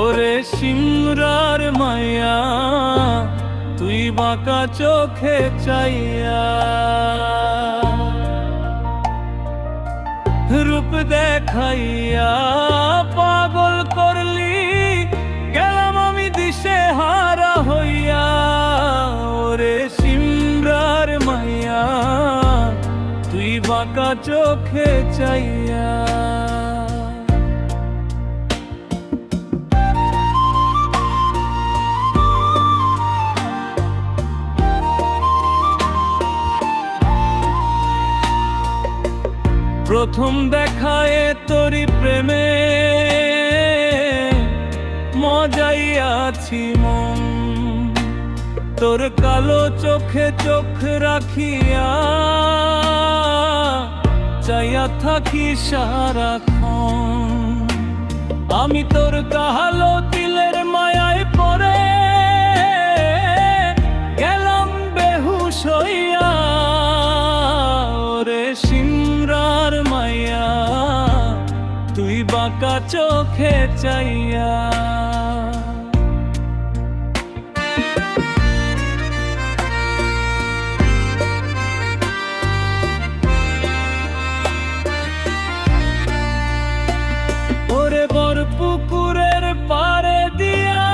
ওরে সিমরার মায়া, তুই বাঁকা চোখে চাইয়া। রূপ দেখাইয়া পাগল করলি, গেলাম আমি দিশে হারা হইয়া। ওরে সিমরার মাইয়া তুই বাঁকা চোখে চাইয়া। প্রথম দেখায় তোরি প্রেমে। মজাইয়াছি মন। তোর কালো চোখে চোখ রাখিয়া চাইয়া থাকি সারাক্ষণ। আমি তোর কাহালো বাঁকা চোখে চাইয়া। দিয়া।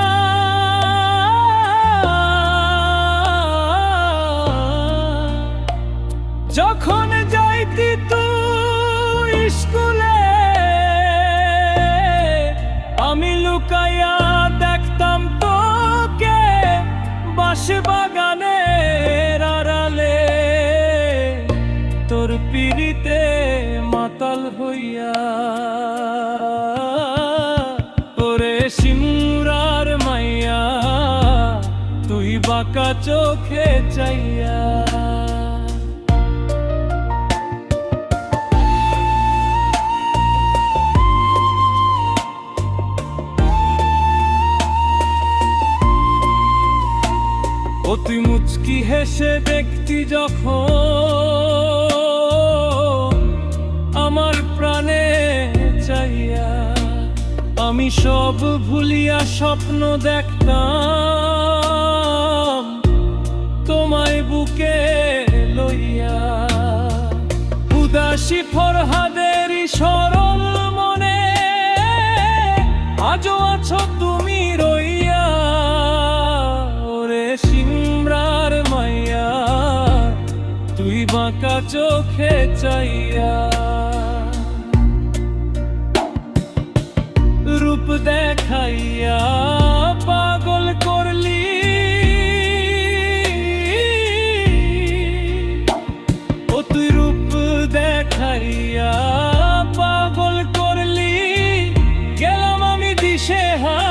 যখন যাইতি তুই সিমুরার মাইয়া তুই বাঁকা চোখে চাইয়া। তুই মুচকি হেসে দেখতি যখন আমার প্রাণে চাইয়া। আমি সব ভুলিয়া স্বপ্ন দেখতাম, তোমায় বুকে লইয়া। উদাসী ফরহাদেরই সরল মনে, আজও আছো তুমি রইয়া। ওরে সিমরার মাইয়া, তুই বাঁকা চোখে চাইয়া। রূপ দেখাইয়া পাগল করলি। ও তুই রূপ দেখাইয়া পাগল করলি। গেলাম আমি দিশে হা